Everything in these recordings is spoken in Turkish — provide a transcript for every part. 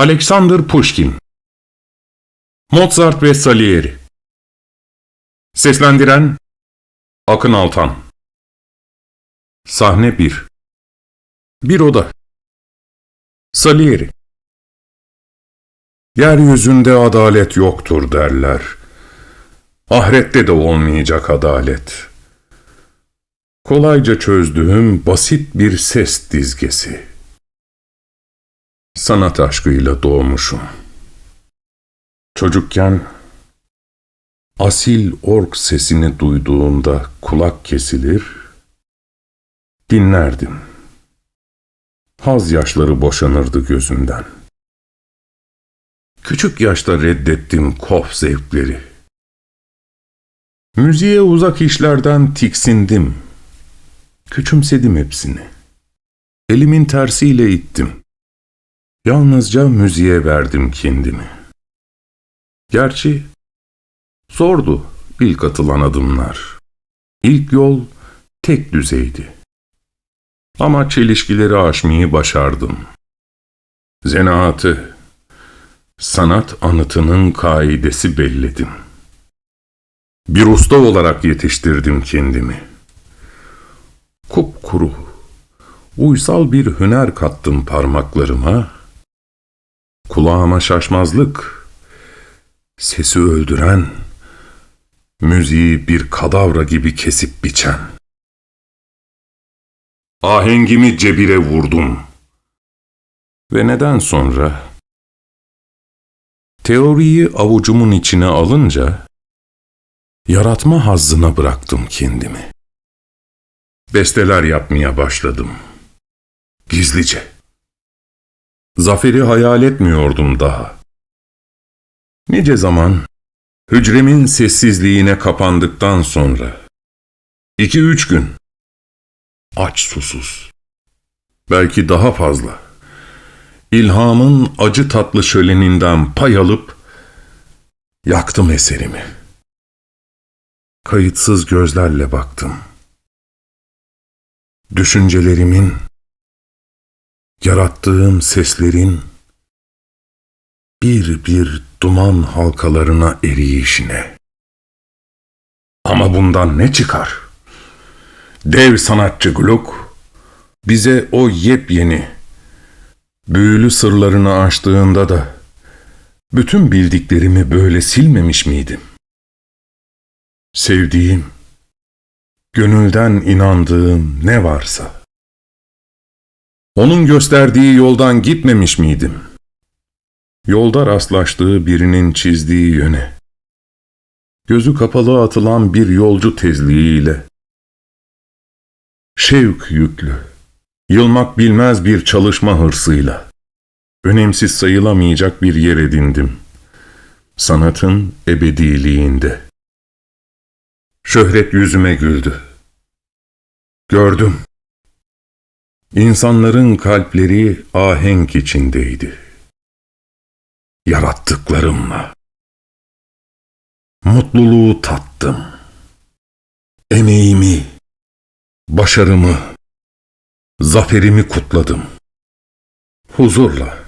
Alexander Pushkin Mozart ve Salieri Seslendiren Akın Altan Sahne 1 Bir oda Salieri Yeryüzünde adalet yoktur derler. Ahirette de olmayacak adalet. Kolayca çözdüğüm basit bir ses dizgesi. Sanat aşkıyla doğmuşum. Çocukken asil ork sesini duyduğumda kulak kesilir, dinlerdim. Haz yaşları boşanırdı gözümden. Küçük yaşta reddettim kof zevkleri. Müziğe uzak işlerden tiksindim. Küçümsedim hepsini. Elimin tersiyle ittim. Yalnızca müziğe verdim kendimi. Gerçi zordu ilk atılan adımlar. İlk yol tek düzeydi. Ama çelişkileri aşmayı başardım. Zanaatı, sanat anıtının kaidesi belledim. Bir usta olarak yetiştirdim kendimi. Kupkuru, uysal bir hüner kattım parmaklarıma. Kulağıma şaşmazlık, sesi öldüren, müziği bir kadavra gibi kesip biçen. Ahengimi cebire vurdum. Ve neden sonra Teoriyi avucumun içine alınca, yaratma hazzına bıraktım kendimi. Besteler yapmaya başladım. Gizlice. Zaferi hayal etmiyordum daha. Nice zaman, hücremin sessizliğine kapandıktan sonra, iki üç gün, aç susuz, belki daha fazla, İlhamın acı tatlı şöleninden pay alıp yaktım eserimi. Kayıtsız gözlerle baktım. Düşüncelerimin, yarattığım seslerin bir bir duman halkalarına eriyişine. Ama bundan ne çıkar? Dev sanatçı Gluck bize o yepyeni, Büyülü sırlarını açtığında da bütün bildiklerimi böyle silmemiş miydim? Sevdiğim, gönülden inandığım ne varsa. Onun gösterdiği yoldan gitmemiş miydim? Yolda rastlaştığı birinin çizdiği yöne. Gözü kapalı atılan bir yolcu tezliğiyle. Şevk yüklü Yılmak bilmez bir çalışma hırsıyla. Önemsiz sayılamayacak bir yer edindim. Sanatın ebediliğinde. Şöhret yüzüme güldü. Gördüm. İnsanların kalpleri ahenk içindeydi. Yarattıklarımla. Mutluluğu tattım. Emeğimi, başarımı, Zaferimi kutladım. Huzurla.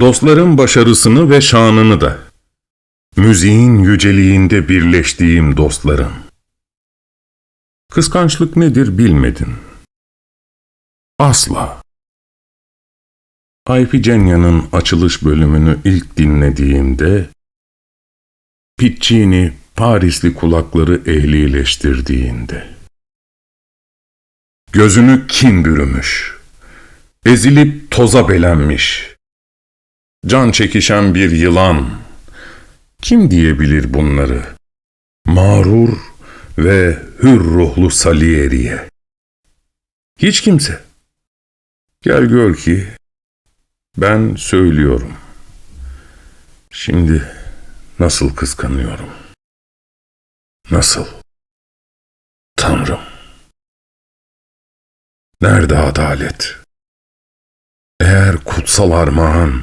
Dostların başarısını ve şanını da. Müziğin yüceliğinde birleştiğim dostların. Kıskançlık nedir bilmedin. Asla. Ayficenya'nın açılış bölümünü ilk dinlediğimde, Piccini Parisli kulakları ehlileştirdiğinde, Gözünü kin bürümüş. Ezilip toza belenmiş. Can çekişen bir yılan. Kim diyebilir bunları? Mağrur ve hür ruhlu Salieri'ye. Hiç kimse. Gel gör ki ben söylüyorum. Şimdi nasıl kıskanıyorum. Nasıl? Tanrım. Nerede adalet? Eğer kutsal armağan,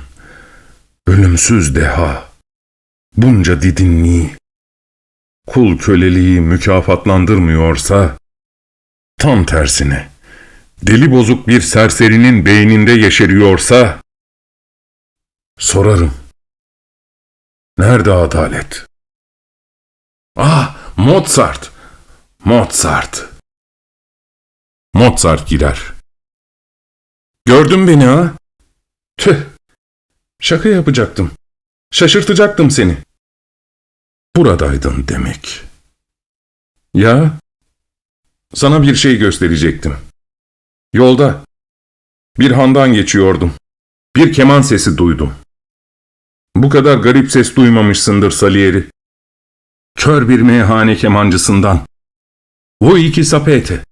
ölümsüz deha, bunca didinliği, kul köleliği mükafatlandırmıyorsa, tam tersine, deli bozuk bir serserinin beyninde yeşeriyorsa, Sorarım. Nerede adalet? Ah, Mozart. Mozart. Mozart girer. Gördün beni ha? Tüh. Şaka yapacaktım. Şaşırtacaktım seni. Buradaydın demek. Ya? Sana bir şey gösterecektim. Yolda. Bir handan geçiyordum. Bir keman sesi duydum. Bu kadar garip ses duymamışsındır Salieri. Kör bir meyhane kemancısından. O iki sapete.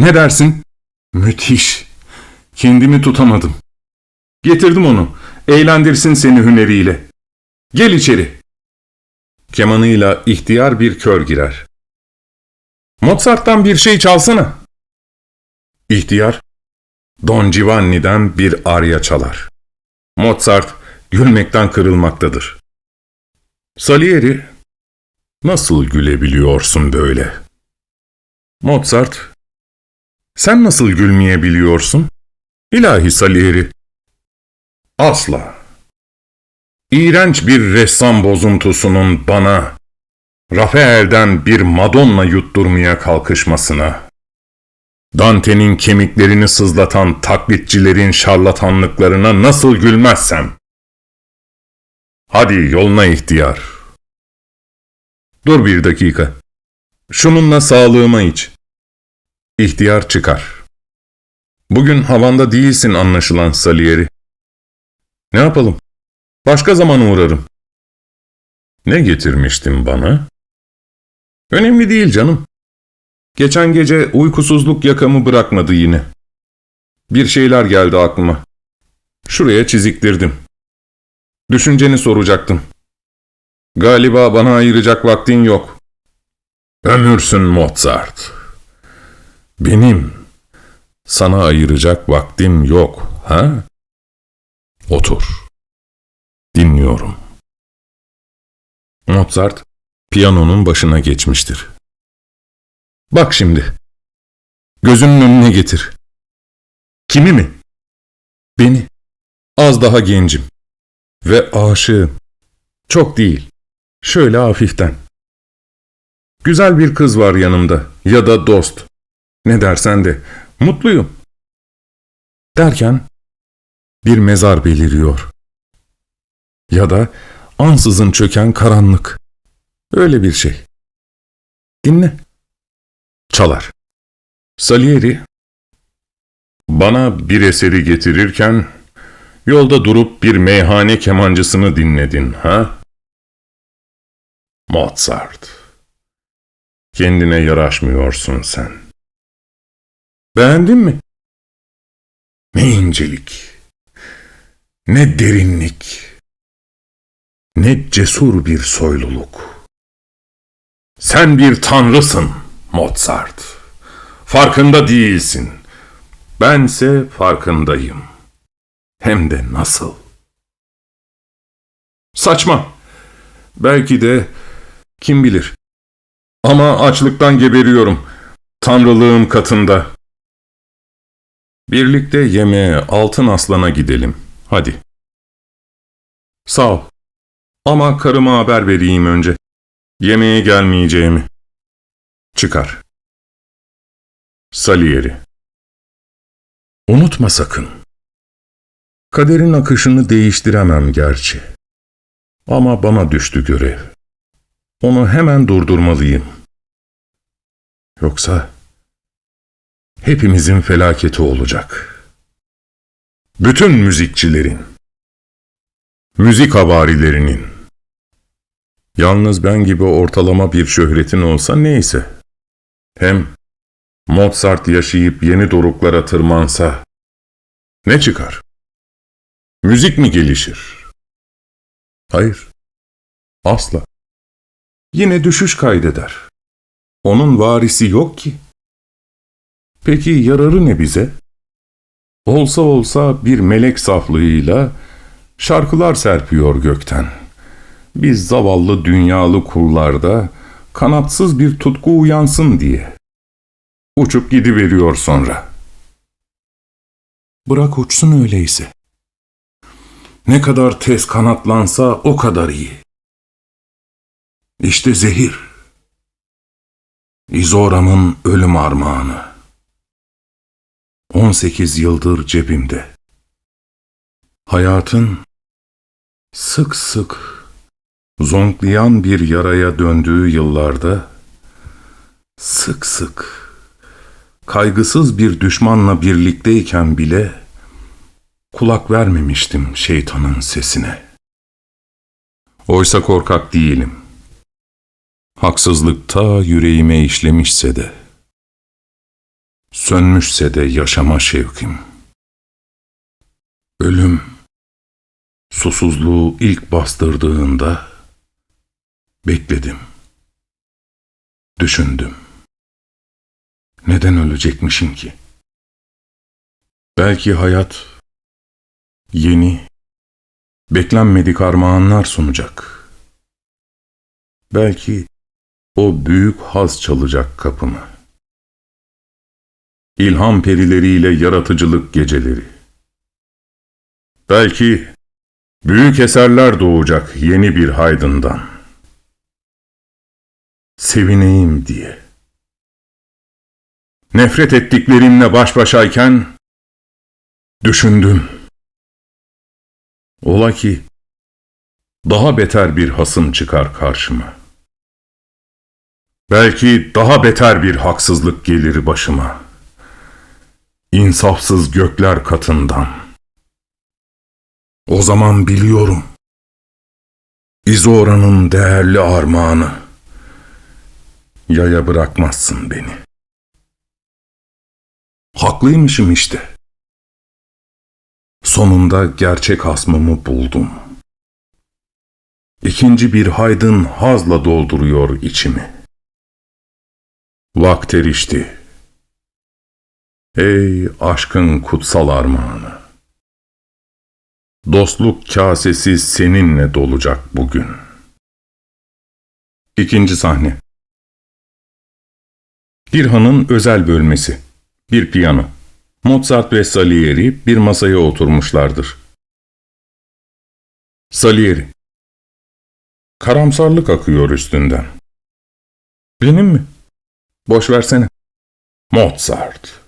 Ne dersin? Müthiş. Kendimi tutamadım. Getirdim onu. Eğlendirsin seni hüneriyle. Gel içeri. Kemanıyla ihtiyar bir kör girer. Mozart'tan bir şey çalsana. İhtiyar, Don Giovanni'den bir arya çalar. Mozart gülmekten kırılmaktadır. Salieri, nasıl gülebiliyorsun böyle? Mozart, sen nasıl gülmeyebiliyorsun? İlahi Salieri. Asla. İğrenç bir ressam bozuntusunun bana, Rafael'den bir Madonna yutturmaya kalkışmasına, Dante'nin kemiklerini sızlatan taklitçilerin şarlatanlıklarına nasıl gülmezsem? Hadi yoluna ihtiyar. Dur bir dakika. Şununla sağlığıma iç. İhtiyar çıkar. Bugün havanda değilsin anlaşılan Salieri. Ne yapalım? Başka zaman uğrarım. Ne getirmiştin bana? Önemli değil canım. Geçen gece uykusuzluk yakamı bırakmadı yine. Bir şeyler geldi aklıma. Şuraya çiziktirdim. Düşünceni soracaktım. Galiba bana ayıracak vaktin yok. Ömürsün Mozart. Benim sana ayıracak vaktim yok, ha? Otur. Dinliyorum. Mozart piyanonun başına geçmiştir. Bak şimdi. Gözünün önüne getir. Kimi mi? Beni. Az daha gencim. Ve aşığım. Çok değil. Şöyle hafiften. Güzel bir kız var yanımda. Ya da dost. Ne dersen de. Mutluyum. Derken bir mezar beliriyor. Ya da ansızın çöken karanlık. Öyle bir şey. Dinle. Çalar. Salieri, bana bir eseri getirirken yolda durup bir meyhane kemancısını dinledin, ha? Mozart. Kendine yaraşmıyorsun sen. Beğendin mi? Ne incelik, ne derinlik, ne cesur bir soyluluk. Sen bir tanrısın Mozart. Farkında değilsin. Bense farkındayım. Hem de nasıl. Saçma. Belki de kim bilir. Ama açlıktan geberiyorum. Tanrılığım katında. Birlikte yemeğe Altın Aslan'a gidelim. Hadi. Sağ ol. Ama karıma haber vereyim önce. Yemeğe gelmeyeceğimi. Çıkar. Salieri Unutma sakın. Kaderin akışını değiştiremem gerçi. Ama bana düştü görev. Onu hemen durdurmalıyım. Yoksa hepimizin felaketi olacak. Bütün müzikçilerin, müzik havarilerinin, yalnız ben gibi ortalama bir şöhretin olsa neyse. Hem Mozart yaşayıp yeni doruklara tırmansa ne çıkar? Müzik mi gelişir? Hayır. Asla. Yine düşüş kaydeder. Onun varisi yok ki. Peki yararı ne bize? Olsa olsa bir melek saflığıyla şarkılar serpiyor gökten. Biz zavallı dünyalı kullarda kanatsız bir tutku uyansın diye. Uçup gidiveriyor sonra. Bırak uçsun öyleyse. Ne kadar tez kanatlansa o kadar iyi. İşte zehir. İzoram'ın ölüm armağanı. 18 yıldır cebimde. Hayatın sık sık zonklayan bir yaraya döndüğü yıllarda sık sık kaygısız bir düşmanla birlikteyken bile kulak vermemiştim şeytanın sesine. Oysa korkak değilim. Haksızlık ta yüreğime işlemişse de, sönmüşse de yaşama şevkim. Ölüm, susuzluğu ilk bastırdığında, bekledim. Düşündüm. Neden ölecekmişim ki? Belki hayat yeni, beklenmedik armağanlar sunacak. Belki o büyük haz çalacak kapımı. İlham perileriyle yaratıcılık geceleri. Belki büyük eserler doğacak yeni bir haydından. Sevineyim diye. Nefret ettiklerimle baş başayken düşündüm. Ola ki daha beter bir hasım çıkar karşıma. Belki daha beter bir haksızlık gelir başıma. İnsafsız gökler katından. O zaman biliyorum. İzora'nın değerli armağanı. Yaya bırakmazsın beni. Haklıymışım işte. Sonunda gerçek hasmımı buldum. İkinci bir haydın hazla dolduruyor içimi. Vakt erişti. Ey aşkın kutsal armağanı. Dostluk kasesi seninle dolacak bugün. İkinci sahne. Dirhan'ın özel bölmesi. Bir piyano. Mozart ve Salieri bir masaya oturmuşlardır. Salieri. Karamsarlık akıyor üstünden. Benim mi? Boş versene. Mozart.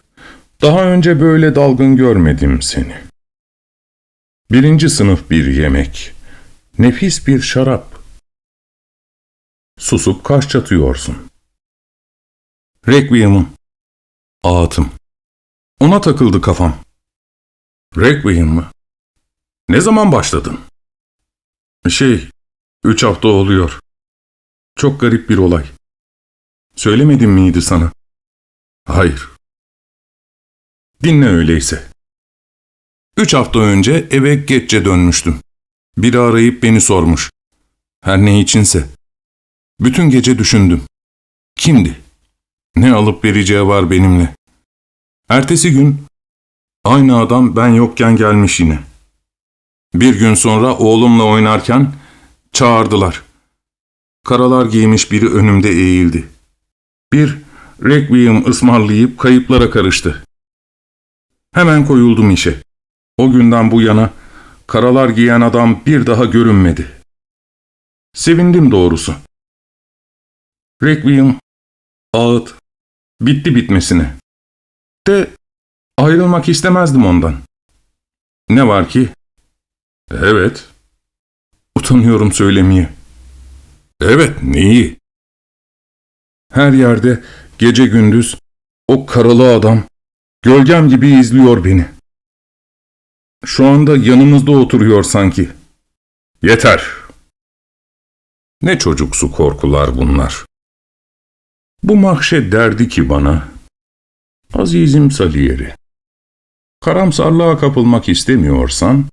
Daha önce böyle dalgın görmedim seni. Birinci sınıf bir yemek. Nefis bir şarap. Susup kaş çatıyorsun. Requiem'im. Ağıtım. Ona takıldı kafam. Requiem mı? Ne zaman başladın? Şey, üç hafta oluyor. Çok garip bir olay. Söylemedim miydi sana? Hayır. Dinle öyleyse. Üç hafta önce eve geççe dönmüştüm. Biri arayıp beni sormuş. Her ne içinse. Bütün gece düşündüm. Kimdi? Ne alıp vereceği var benimle. Ertesi gün aynı adam ben yokken gelmiş yine. Bir gün sonra oğlumla oynarken çağırdılar. Karalar giymiş biri önümde eğildi. Bir requiem ısmarlayıp kayıplara karıştı. Hemen koyuldum işe. O günden bu yana karalar giyen adam bir daha görünmedi. Sevindim doğrusu. Requiem, ağıt, bitti bitmesine. De ayrılmak istemezdim ondan. Ne var ki? Evet. Utanıyorum söylemeye. Evet, neyi? Her yerde gece gündüz o karalı adam gölgem gibi izliyor beni. Şu anda yanımızda oturuyor sanki. Yeter. Ne çocuksu korkular bunlar. Bu mahşe derdi ki bana, Azizim Saliyeri, karamsarlığa kapılmak istemiyorsan,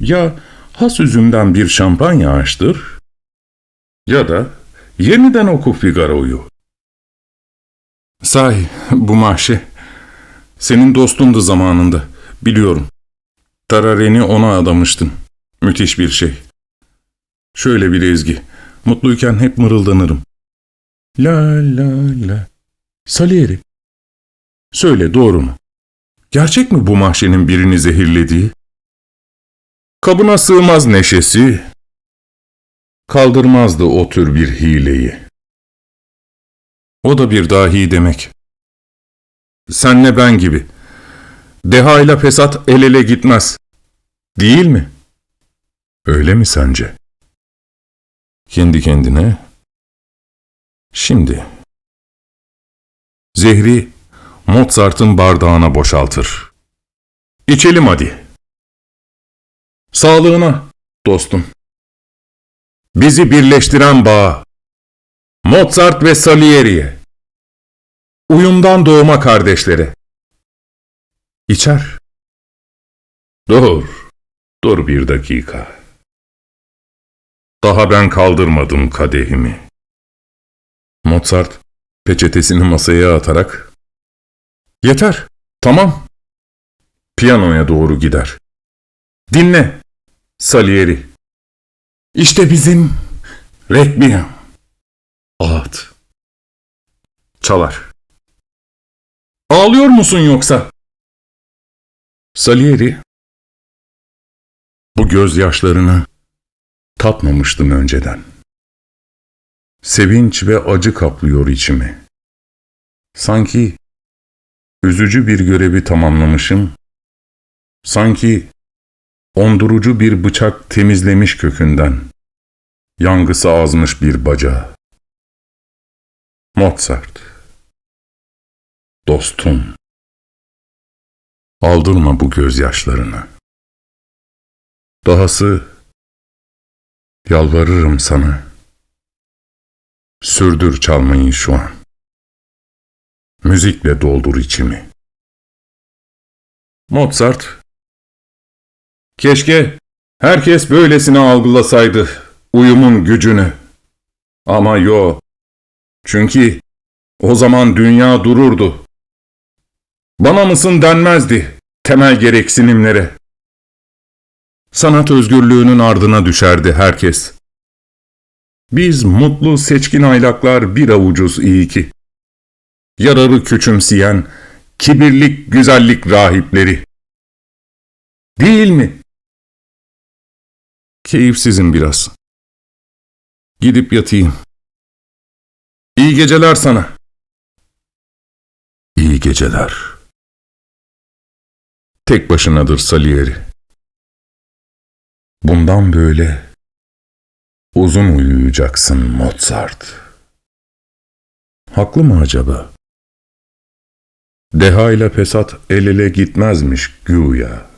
ya has üzümden bir şampanya açtır, ya da yeniden oku Figaro'yu. Sahi bu mahşe, senin dostundu zamanında, biliyorum. Tarareni ona adamıştın. Müthiş bir şey. Şöyle bir ezgi. Mutluyken hep mırıldanırım. La la la. Salieri. Söyle doğru mu? Gerçek mi bu mahşenin birini zehirlediği? Kabına sığmaz neşesi, kaldırmazdı o tür bir hileyi. O da bir dahi demek. Senle ben gibi. Deha ile fesat el ele gitmez. Değil mi? Öyle mi sence? Kendi kendine. Şimdi. Zehri Mozart'ın bardağına boşaltır. İçelim hadi. Sağlığına dostum. Bizi birleştiren bağ. Mozart ve Salieri'ye. Uyumdan doğma kardeşlere. İçer. Dur. Dur bir dakika. Daha ben kaldırmadım kadehimi. Mozart peçetesini masaya atarak Yeter, tamam. Piyanoya doğru gider. Dinle, Salieri. İşte bizim Requiem. Ağıt. Çalar. Ağlıyor musun yoksa? Salieri, bu gözyaşlarını tatmamıştım önceden. Sevinç ve acı kaplıyor içimi. Sanki üzücü bir görevi tamamlamışım. Sanki ondurucu bir bıçak temizlemiş kökünden. Yangısı azmış bir bacağı. Mozart. Dostum. Aldırma bu gözyaşlarını. Dahası yalvarırım sana. Sürdür çalmayı şu an. Müzikle doldur içimi. Mozart Keşke herkes böylesine algılasaydı uyumun gücünü. Ama yo. Çünkü o zaman dünya dururdu. Bana mısın denmezdi temel gereksinimlere. Sanat özgürlüğünün ardına düşerdi herkes. Biz mutlu seçkin aylaklar bir avucuz iyi ki. Yararı küçümseyen, kibirlik güzellik rahipleri. Değil mi? Keyifsizim biraz. Gidip yatayım. İyi geceler sana. İyi geceler. Tek başınadır Salieri. Bundan böyle uzun uyuyacaksın Mozart. Haklı mı acaba? Deha ile pesat el ele gitmezmiş güya.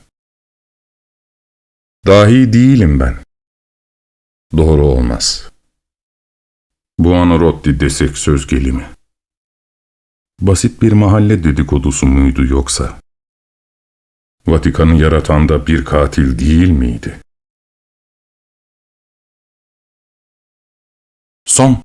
Dahi değilim ben. Doğru olmaz. Bu Anorotti desek söz gelimi. Basit bir mahalle dedikodusu muydu yoksa? Vatikan'ı yaratan da bir katil değil miydi? Son